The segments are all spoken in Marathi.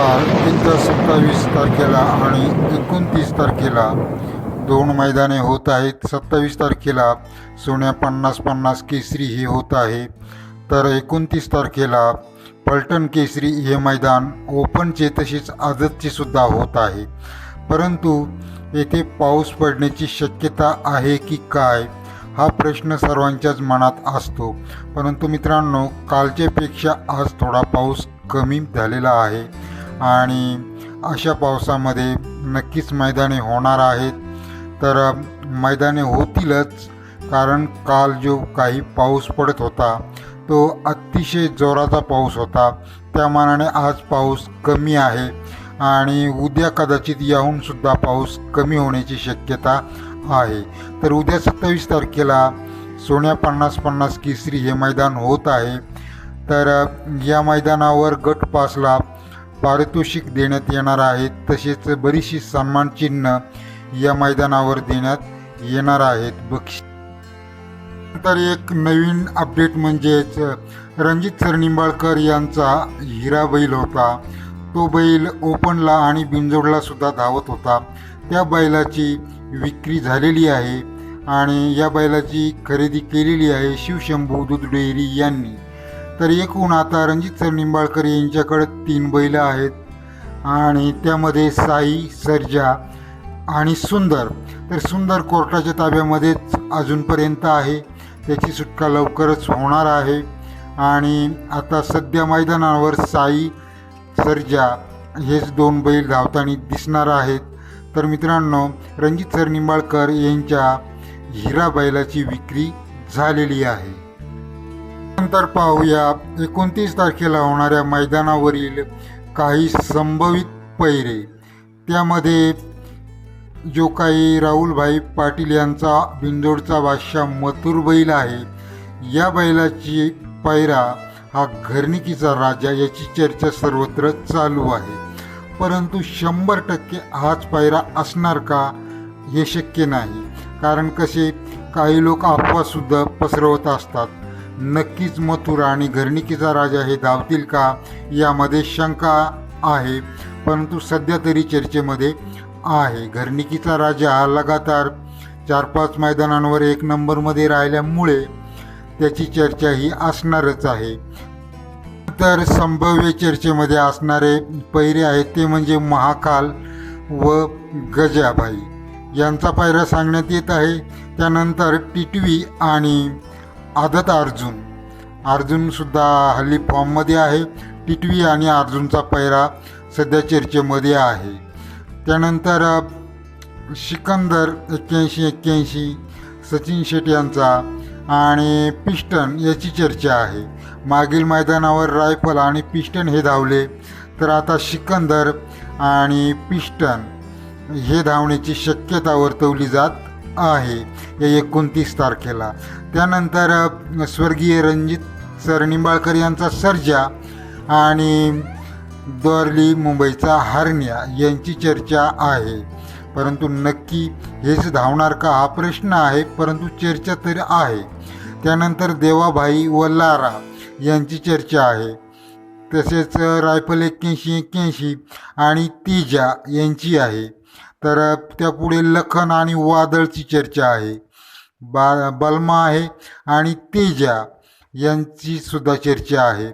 काल येत्या सत्तावीस तारखेला आणि एकोणतीस तारखेला दोन मैदाने होत आहेत. सत्तावीस तारखेला सोन्या पन्नास पन्नास केसरी हे होत आहे. तर एकोणतीस तारखेला पलटण केसरी हे मैदान ओपनचे तसेच आदतचे सुद्धा होत आहे. परंतु येथे पाऊस पडण्याची शक्यता आहे की काय हा प्रश्न सर्वांच्याच मनात असतो. परंतु मित्रांनो कालच्यापेक्षा आज थोडा पाऊस कमी झालेला आहे. आणि अशा पावसामध्ये नक्कीच मैदाने होणार आहेत. तर मैदाने होतीलच कारण काल जो काही पाऊस पडत होता तो अतिशय जोराचा पाऊस होता. त्या मानाने आज पाऊस कमी आहे आणि उद्या कदाचित याहूनसुद्धा पाऊस कमी होण्याची शक्यता आहे. तर उद्या सत्तावीस तारखेला सोन्या पन्नास पन्नास केसरी हे मैदान होत आहे. तर या मैदानावर गट पासला पारितोषिक देण्यात येणार आहे. तसेच बरीचशी सन्मानचिन्ह या मैदानावर देण्यात येणार आहेत. बक्षी तर एक नवीन अपडेट म्हणजेच रणजित सर निंबाळकर यांचा हिरा बैल होता. तो बैल ओपनला आणि बिंजोडला सुद्धा धावत होता. त्या बैलाची विक्री झालेली आहे आणि या बैलाची खरेदी केलेली आहे शिवशंभू दूध डेअरी यांनी. तर एकूण आता रणजित सर निंबाळकर यांच्याकडे तीन बैल आहेत. आणि त्यामध्ये साई सर्जा आणि सुंदर. तर सुंदर कोर्टाच्या ताब्यामध्येच अजूनपर्यंत आहे. त्याची सुटका लवकरच होणार आहे. आणि आता सध्या मैदानावर साई सर्जा हेच दोन बैल धावताना दिसणार आहेत. तर मित्रांनो रणजित सर निंबाळकर यांच्या हिरा बैलाची विक्री झालेली आहे. नंतर पाहूया. एकोणतीस तारखेला होणाऱ्या मैदानावरील काही संभवित पैरे. त्यामध्ये जो काही राहुलभाई पाटील यांचा बिंदोडचा बादशाह मथुर बैल आहे या बैलाची पैरा हा घरणिकीचा राजा याची चर्चा सर्वत्र चालू आहे. परंतु शंभर टक्के हाच पायरा असणार का हे शक्य नाही. कारण कसे काही लोक अफवासुद्धा पसरवत असतात. नक्कीच मथुरा आणि घरणिकीचा राजा हे धावतील का? यामध्ये शंका आहे परंतु सध्या तरी चर्चेमध्ये आहे. घरणिकीचा राजा हा लगातार चार पाच मैदानांवर एक नंबरमध्ये राहिल्यामुळे त्याची चर्चा ही असणारच आहे. तर संभाव्य चर्चेमध्ये असणारे पैरे आहेत ते म्हणजे महाकाल व गजाबाई. यांचा पायरा सांगण्यात येत आहे. त्यानंतर टिटवी आणि आदत अर्जुन. अर्जुनसुद्धा हल्ली फॉर्ममध्ये आहे. टिटवी आणि अर्जुनचा पैरा सध्या चर्चेमध्ये आहे. त्यानंतर सिकंदर एक्क्याऐंशी एक्क्याऐंशी सचिन शेट यांचा आणि पिस्टन याची चर्चा आहे. मागील मैदानावर रायफल आणि पिस्टन हे धावले. तर आता सिकंदर आणि पिस्टन हे धावण्याची शक्यता वर्तवली जात आहे. या एकोणतीस तारखेला. त्यानंतर स्वर्गीय रणजित सर निंबाळकर यांचा सर्जा आणि दोरली मुंबईचा हरण्या यांची चर्चा आहे. परंतु नक्की हेच धावणार का हा प्रश्न आहे परंतु चर्चा तरी आहे. त्यानंतर देवाभाई व लारा यांची चर्चा आहे. तसेच रायफल एक्क्याऐंशी एक्क्याऐंशी आणि तिजा यांची आहे. तर त्यापुढे लखन आणि वादळची चर्चा आहे. बा बलमा आहे आणि तेजा यांची सुद्धा चर्चा आहे.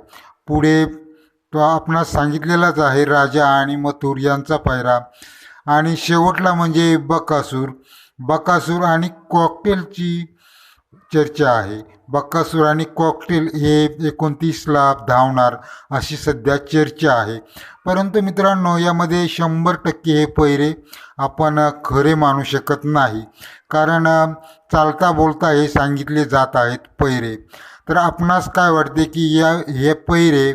पुढे तो आपणास सांगितलेलाच आहे राजा आणि मथुर यांचा पायरा. आणि शेवटला म्हणजे बकासूर. बकासूर आणि कॉकटेलची चर्चा आहे. बक्कासूर आणि कॉकटेल हे एकोणतीसला धावणार अशी सध्या चर्चा आहे. परंतु मित्रांनो यामध्ये शंभर टक्के हे पैरे आपण खरे मानू शकत नाही. कारण चालता बोलता हे सांगितले जात आहेत पैरे. तर आपणास काय वाटते की या हे पैरे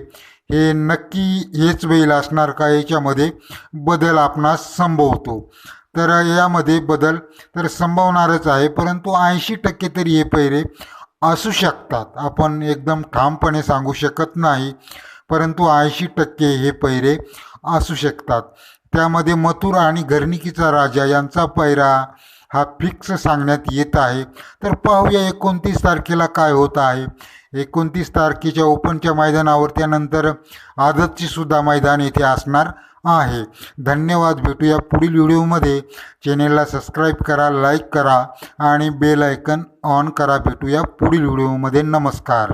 हे नक्की हेच बैल असणार का? याच्यामध्ये बदल आपणास संभवतो. तर यामध्ये बदल तर संभवणारच आहे. परंतु ऐंशी टक्के तरी हे पैरे असू शकतात. आपण एकदम ठामपणे सांगू शकत नाही. परंतु ऐंशी टक्के हे पैरे असू शकतात. त्यामध्ये मथुर आणि घरणिकीचा राजा यांचा पैरा हा फिक्स सांगण्यात येत आहे. तर पाहूया एकोणतीस तारखेला काय होत आहे. एकोणतीस तारखेच्या ओपनच्या मैदानावर त्यानंतर आदतची सुद्धा मैदान येथे असणार आहे. धन्यवाद. भेटूया पुढील व्हिडिओमध्ये. चॅनेलला सबस्क्राईब करा लाईक करा आणि बेल आयकन ऑन करा. भेटूया पुढील व्हिडिओमध्ये. नमस्कार.